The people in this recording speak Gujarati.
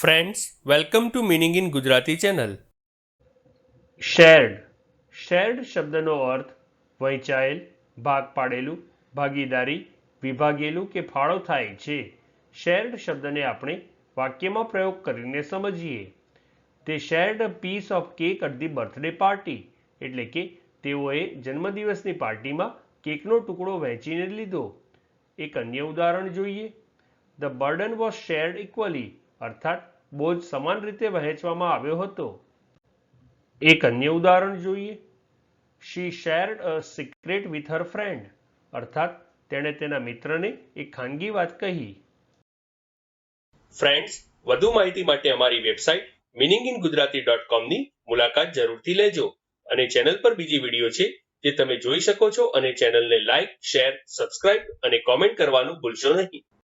Friends welcome to meaning in Gujarati channel shared shared શબ્દનો અર્થ વહેંચાયેલ ભાગ પાડેલું ભાગીદારી, વિભાગેલું કે ફાળો થાય છે. શેર્ડ શબ્દને આપણે વાક્યમાં પ્રયોગ કરીને સમજીએ. તે shared piece of cake at the birthday party એટલે કે તેઓએ જન્મદિવસની પાર્ટીમાં કેકનો ટુકડો વહેંચીને લીધો. એક અન્ય ઉદાહરણ જોઈએ. The burden was shared equally અર્થાત બોજ સમાન રીતે વહેંચવામાં આવ્યો હતો. એક અન્ય ઉદાહરણ જોઈએ. She shared a secret with her friend અર્થાત તેણે તેના મિત્રને એક ખાનગી વાત કહી. ફ્રેન્ડ્સ વધુ માહિતી માટે અમારી website meaning in Gujarati dot કોમની મુલાકાત જરૂરથી લેજો અને ચેનલ પર બીજી વીડિયો છે જે તમે જોઈ શકો છો અને ચેનલને લાઇક શેર સબસ્ક્રાઇબ અને કોમેન્ટ કરવાનું ભૂલશો નહીં.